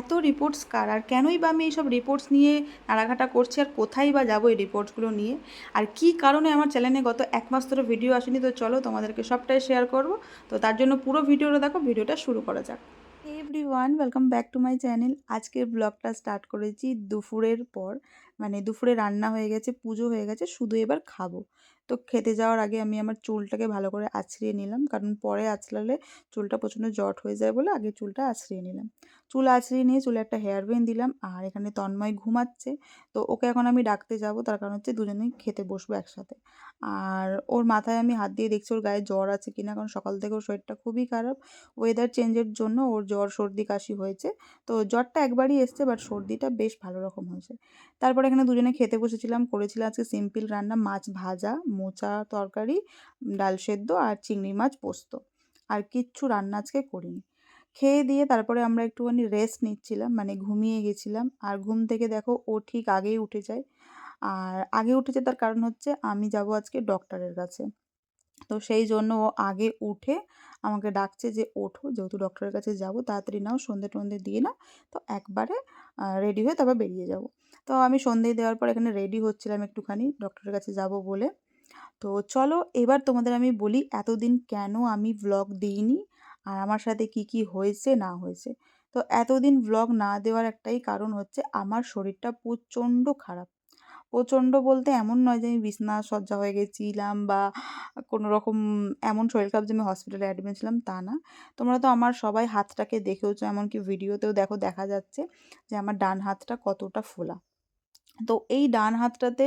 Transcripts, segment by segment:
এত রিপোর্টস কার? আর কেনই বা আমি এইসব রিপোর্টস নিয়ে নাড়াঘাটা করছি? আর কোথায় বা যাব এই রিপোর্টসগুলো নিয়ে? আর কী কারণে আমার চ্যানেলে গত এক মাস ধরে ভিডিও আসেনি? তো চলো তোমাদেরকে সবটাই শেয়ার করব। তো তার জন্য পুরো ভিডিওটা দেখো ভিডিওটা শুরু করা যাক। Every one welcome back to my channel আজকের ব্লগটা স্টার্ট করেছি দুপুরের পর। মানে দুপুরে রান্না হয়ে গেছে, পুজো হয়ে গেছে, শুধু এবার খাব। তো খেতে যাওয়ার আগে আমি আমার চুলটাকে ভালো করে আছড়িয়ে নিলাম। কারণ পরে আছড়ালে চুলটা প্রচণ্ড জট হয়ে যায় বলে আগে চুলটা আছড়িয়ে নিলাম। চুল আছড়িয়ে নিয়ে চুলে একটা হেয়ার ব্যান্ড দিলাম আর এখানে তন্ময় ঘুমাচ্ছে। তো ওকে এখন আমি ডাকতে যাব। তার কারণ হচ্ছে দুজনেই খেতে বসবো একসাথে। আর ওর মাথায় আমি হাত দিয়ে দেখছি ওর গায়ে জ্বর আছে কিনা। কারণ সকাল থেকে ওর শরীরটা খুবই খারাপ। ওয়েদার চেঞ্জের জন্য ওর জ্বর, সর্দি, কাশি হয়েছে। তো জ্বরটা একবারই এসছে বাট সর্দিটা বেশ ভালো রকম হয়েছে। তারপরে এখানে দুজনে খেতে বসেছিলাম। করেছিলাম আজকে সিম্পল রান্না, মাছ ভাজা মোচা তরকারি, ডাল সেদ্ধ আর চিংড়ি মাছ পোস্ত। আর কিচ্ছু রান্না আজকে করিনি। খেয়ে দিয়ে তারপরে আমরা একটুখানি রেস্ট নিচ্ছিলাম মানে ঘুমিয়ে গেছিলাম। আর ঘুম থেকে দেখো ও ঠিক আগেই উঠে যায়। আর আগে উঠেছে তার কারণ হচ্ছে আমি যাব আজকে ডক্টরের কাছে। তো সেই জন্য ও আগে উঠে আমাকে ডাকছে যে, ওঠো, যেহেতু ডক্টরের কাছে যাব, তাড়াতাড়ি নাও, সন্ধে টন্ধে দিয়ে নাও। তো একবারে রেডি হয়ে তারপর বেরিয়ে যাব। তো আমি সন্ধে দেওয়ার পর এখানে রেডি হচ্ছিলাম একটুখানি ডক্টরের কাছে যাব বলে। তো চলো এবার তোমাদের আমি বলি এতদিন কেন আমি ব্লগ দিইনি? আর আমার সাথে কি কি হয়েছে, না হয়েছে? তো এতদিন ব্লগ না দেওয়ার একটাই কারণ হচ্ছে আমার শরীরটা প্রচণ্ড খারাপ। প্রচণ্ড বলতে এমন নয় যে আমি বিছনা সজ্জা হয়ে গেছিলাম বা কোনো রকম এমন শরীর খারাপ যে আমি হসপিটালে অ্যাডমিট ছিলাম, তা না। তোমরা তো আমার সবাই হাতটাকে দেখেওছো, এমনকি ভিডিওতেও দেখো, দেখা যাচ্ছে যে আমার ডান হাতটা কতটা ফোলা। তো এই ডান হাতটাতে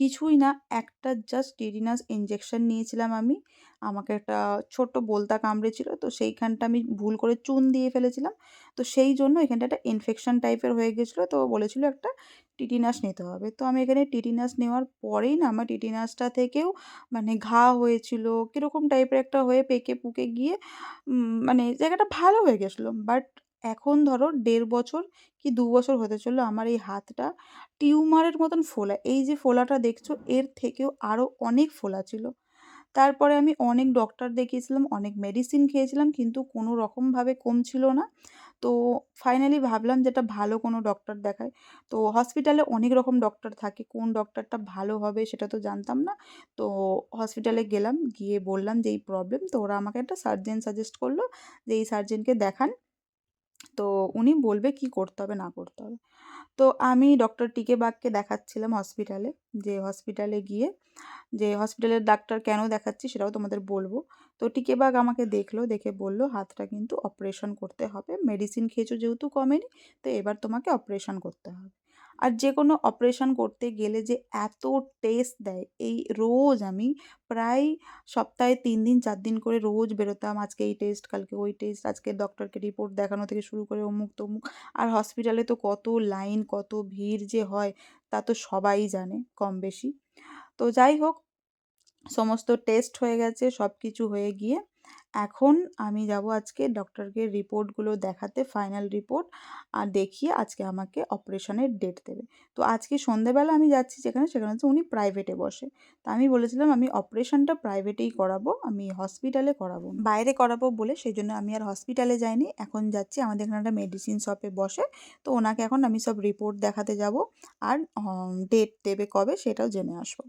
কিছুই না, একটা জাস্ট টিটিনাস ইঞ্জেকশন নিয়েছিলাম আমি। আমাকে একটা ছোট্ট বোলতা কামড়েছিল, তো সেইখানটা আমি ভুল করে চুন দিয়ে ফেলেছিলাম। তো সেই জন্য এখানটা একটা ইনফেকশন টাইপের হয়ে গেছিল, তো বলেছিল একটা টিটিনাস নিতে হবে। তো আমি এখানে টিটিনাস নেওয়ার পরেই না, আমার টিটিনাসটা থেকেও মানে ঘা হয়েছিল, কীরকম টাইপের একটা হয়ে পেকে পুকে গিয়ে মানে জায়গাটা ভালো হয়ে গেছিল। বাট এখন ধরো দেড় বছর কি দু বছর হতে চলল আমার এই হাতটা টিউমারের মতন ফোলা। এই যে ফোলাটা দেখছ এর থেকেও আরও অনেক ফোলা ছিল। তারপরে আমি অনেক ডক্টর দেখিয়েছিলাম, অনেক মেডিসিন খেয়েছিলাম কিন্তু কোনো রকমভাবে কমছিল না। তো ফাইনালি ভাবলাম যেটা ভালো কোনো ডক্টর দেখায়। তো হসপিটালে অনেক রকম ডক্টর থাকে, কোন ডক্টরটা ভালো হবে সেটা তো জানতাম না। তো হসপিটালে গেলাম, গিয়ে বললাম যে এই প্রবলেম, তো ওরা আমাকে একটা সার্জেন সাজেস্ট করল যে এই সার্জেনকে দেখান। তো উনি বলবে কি করতে হবে, না করতে হবে। তো আমি ডক্টর টিকে বাগকে দেখাচ্ছিলাম হসপিটালে যে হসপিটালে গিয়ে, যে হসপিটালের ডাক্তার কেন দেখাচ্ছি সেটাও তোমাদের বলব। তো টিকে বাগ আমাকে দেখল, দেখে বলল, হাতটা কিন্তু অপারেশন করতে হবে। মেডিসিন খেয়েছো যেহেতু কমেনি, তো এবার তোমাকে অপারেশন করতে হবে। আর যে কোনো অপারেশন করতে গেলে যে এত টেস্ট দেয়, এই রোজ আমি প্রায় সপ্তাহে তিন দিন, চার দিন করে রোজ বেরোতাম। আজকে এই টেস্ট কালকে ওই টেস্ট আজকে ডক্টরকে রিপোর্ট দেখানো থেকে শুরু করে অমুক, তমুক। আর হসপিটালে তো কত লাইন কত ভিড় যে হয়, তা তো সবাই জানে কম বেশি। তো যাই হোক, সমস্ত টেস্ট হয়ে গেছে সব কিছু হয়ে গিয়ে এখন আমি যাব আজকে ডক্টরকে রিপোর্টগুলো দেখাতে ফাইনাল রিপোর্ট আর দেখিয়ে আজকে আমাকে অপারেশনের ডেট দেবে। তো আজকে সন্ধেবেলা আমি যাচ্ছি যেখানে, সেখানে হচ্ছে উনি প্রাইভেটে বসে। তা আমি বলেছিলাম আমি অপারেশনটা প্রাইভেটেই করাবো, আমি হসপিটালে করাবো। বাইরে করাবো বলে সেই জন্য আমি আর হসপিটালে যাইনি। এখন যাচ্ছি আমাদের এখানে একটা মেডিসিন শপে বসে। তো ওনাকে এখন আমি সব রিপোর্ট দেখাতে যাব, আর ডেট দেবে কবে সেটাও জেনে আসব।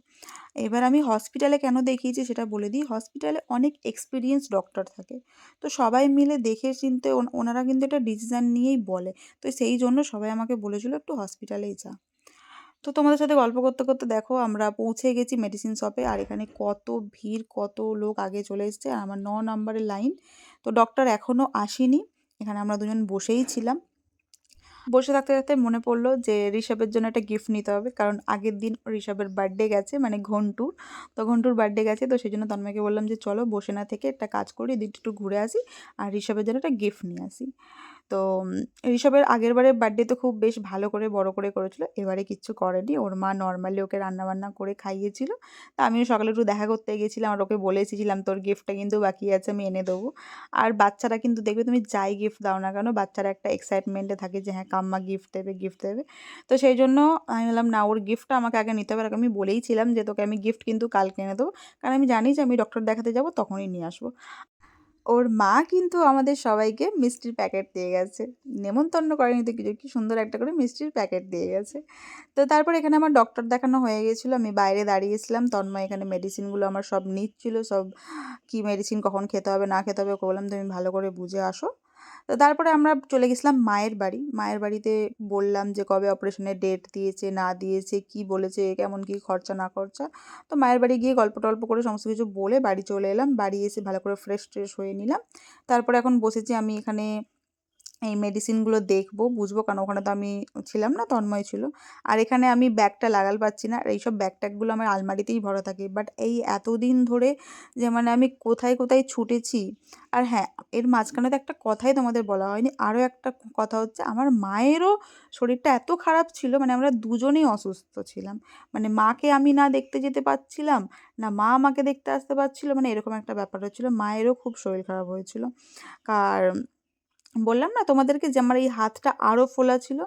এবার আমি হসপিটালে কেন দেখিয়েছি সেটা বলে দিই। হসপিটালে অনেক এক্সপিরিয়েন্স ডক্টর থাকে। তো সবাই মিলে দেখে চিনতে ওনারা কিন্তু এটা ডিসিশান নিয়েই বলে। তো সেই জন্য সবাই আমাকে বলেছিল একটু হসপিটালেই যা। তো তোমাদের সাথে গল্প করতে করতে দেখো আমরা পৌঁছে গেছি মেডিসিন শপে আর এখানে কত ভিড়, কত লোক আগে চলে এসছে আর আমার ন নম্বরের লাইন তো ডক্টর এখনও আসেনি। এখানে আমরা দুজন বসেই ছিলাম। বসে থাকতে থাকতে মনে পড়ল যে ঋষভের জন্য একটা গিফট নিতে হবে। কারণ আগের দিন ঋষভের বার্থডে গেছে মানে ঘন্টুর। তো ঘন্টুর বার্থডে গেছে, তো সেই জন্য তন্ময়কে বললাম যে, চলো বসে না থেকে একটা কাজ করি দিনটা একটু ঘুরে আসি, আর ঋষভের জন্য একটা গিফট নিয়ে আসি। তো ঋষভের আগের বারে বার্থডে তো খুব বেশ ভালো করে বড় করে করেছিল। এবারে কিচ্ছু করেনি। ওর মা নর্মালি ওকে রান্নাবান্না করে খাইয়েছিল। তা আমিও সকালে একটু দেখা করতে গেছিলাম আর ওকে বলে এসেছিলাম তোর গিফটটা কিন্তু বাকি আছে, আমি এনে দেবো। আর বাচ্চারা কিন্তু দেখবে তুমি যাই গিফট দাও না কেন, বাচ্চারা একটা এক্সাইটমেন্টে থাকে যে হ্যাঁ কাম্মা গিফট দেবে গিফট দেবে। তো সেই জন্য আমি বললাম, না, ওর গিফটটা আমাকে আগে নিতে হবে। আর আমি বলেইছিলাম যে, তোকে আমি গিফট কিন্তু কালকে এনে দেবো। কারণ আমি জানি যে, আমি ডক্টর দেখাতে যাব, তখনই নিয়ে আসব। ওর মা কিন্তু আমাদের সবাইকে মিষ্টির প্যাকেট দিয়ে গেছে। নেমন্তন্ন করেনি তো কিছু, কি সুন্দর একটা করে মিষ্টির প্যাকেট দিয়ে গেছে। তো তারপর এখানে আমার ডক্টর দেখানো হয়ে গেছিল, আমি বাইরে দাঁড়িয়েছিলাম। তন্ময় এখানে মেডিসিনগুলো আমার সব নিচ্ছিল, সব কি মেডিসিন কখন খেতে হবে, না খেতে হবে বললাম, তুমি ভালো করে বুঝে আসো। তো তারপরে আমরা চলে গেছিলাম মায়ের বাড়ি। মায়ের বাড়িতে বললাম যে কবে অপারেশনের ডেট দিয়েছে, না দিয়েছে, কি বলেছে, কেমন কি খরচা, না খরচা। তো মায়ের বাড়ি গিয়ে গল্প টল্প করে সমস্ত কিছু বলে বাড়ি চলে এলাম। বাড়ি এসে ভালো করে ফ্রেশ ট্রেশ হয়ে নিলাম। তারপরে এখন বসেছি আমি এখানে এই মেডিসিনগুলো দেখব, বুঝব কারণ ওখানে তো আমি ছিলাম না, তন্ময় ছিল। আর এখানে আমি ব্যাগটা লাগাল পাচ্ছি না, আর এইসব ব্যাগ ট্যাগগুলো আমার আলমারিতেই ভরা থাকে। বাট এই এতদিন ধরে যে মানে আমি কোথায় কোথায় ছুটেছি, আর হ্যাঁ এর মাঝখানে তো একটা কথাই তোমাদের বলা হয়নি, আরও একটা কথা হচ্ছে, আমার মায়েরও শরীরটা এত খারাপ ছিল মানে আমরা দুজনেই অসুস্থ ছিলাম। মানে মাকে আমি না দেখতে যেতে পারছিলাম, না মা আমাকে দেখতে আসতে পারছিল মানে এরকম একটা ব্যাপার হচ্ছিল মায়েরও খুব শরীর খারাপ হয়েছিল। কার বললাম না তোমাদেরকে যে আমার এই হাতটা আরও ফোলা ছিল।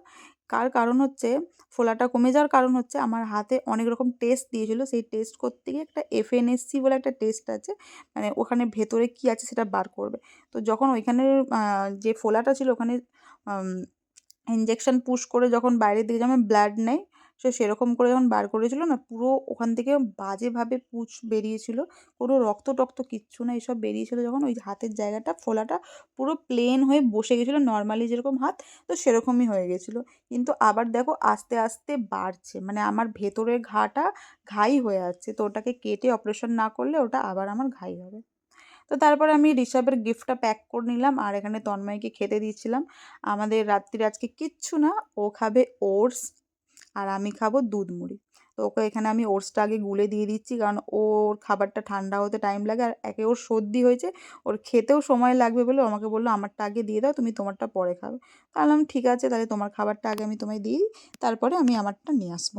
কার কারণ হচ্ছে, ফোলাটা কমে যাওয়ার কারণ হচ্ছে আমার হাতে অনেক রকম টেস্ট দিয়েছিলো। সেই টেস্ট করতে গিয়ে একটা এফএনএসসি বলে একটা টেস্ট আছে মানে ওখানে ভেতরে কি আছে সেটা বার করবে। তো যখন ওইখানে যে ফোলাটা ছিল ওখানে ইঞ্জেকশান পুশ করে যখন বাইরের দিকে যেমন ব্লাড নেয় সে সেরকম করে যখন বার করেছিল না, পুরো ওখান থেকে বাজেভাবে পুঁজ বেরিয়েছিল। কোনো রক্ত টক্ত কিচ্ছু না, এসব বেরিয়েছিল যখন ওই হাতের জায়গাটা, ফোলাটা পুরো প্লেন হয়ে বসে গেছিল নর্মালি যেরকম হাত, তো সেরকমই হয়ে গেছিল। কিন্তু আবার দেখো আস্তে আস্তে বাড়ছে মানে আমার ভেতরের ঘাটা ঘাই হয়ে যাচ্ছে। তো ওটাকে কেটে অপারেশন না করলে ওটা আবার আমার ঘাই হবে। তো তারপরে আমি ঋষভের গিফটটা প্যাক করে নিলাম আর এখানে তন্ময়কে খেতে দিয়েছিলাম আমাদের রাত্রির আজকে কিচ্ছু না, ও খাবে ওটস আর আমি খাব দুধ মুড়ি। তো ওকে এখানে আমি ওটসটা আগে গুলে দিয়ে দিচ্ছি, কারণ ওর খাবারটা ঠান্ডা হতে টাইম লাগে আর একে ওর সর্দি হয়েছে, ওর খেতেও সময় লাগবে বলে আমাকে বলল, আমারটা আগে দিয়ে দাও, তুমি তোমারটা পরে খাবে। তাহলে আমি ঠিক আছে, তাহলে তোমার খাবারটা আগে আমি তোমায় দিই, তারপরে আমি আমারটা নিয়ে আসব।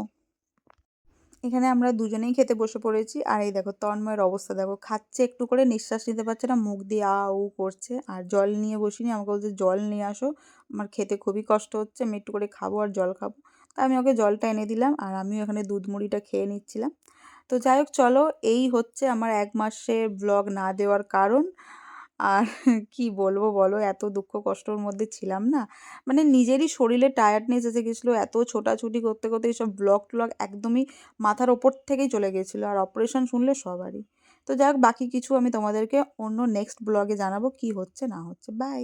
এখানে আমরা দুজনেই খেতে বসে পড়েছি, আর এই দেখো তন্ময়ের অবস্থা, দেখো খাচ্ছে একটু করে, নিঃশ্বাস নিতে পারছে না, মুখ দিয়ে আ উ করছে, আর জল নিয়ে বসিনি, আমাকে বলছে, জল নিয়ে আসো, আমার খেতে খুবই কষ্ট হচ্ছে, আমি একটু করে খাব আর জল খাব। তা আমি ওকে জলটা এনে দিলাম আর আমিও এখানে দুধ মুড়িটা খেয়ে নিচ্ছিলাম। তো যাই হোক, চলো এই হচ্ছে আমার এক মাসের ব্লগ না দেওয়ার কারণ। আর কি বলব বলো, এত দুঃখ কষ্টর মধ্যে ছিলাম না। মানে নিজেরই শরীরে টায়ার্ডনেস এসে গেছিল, এত ছোটাছুটি করতে করতে এইসব ব্লগ ট্লগ একদমই মাথার ওপর থেকেই চলে গেছিল আর অপারেশন শুনলে সবারই। তো যাই বাকি কিছু আমি তোমাদেরকে অন্য নেক্সট ব্লগে জানাব কি হচ্ছে না হচ্ছে। বাই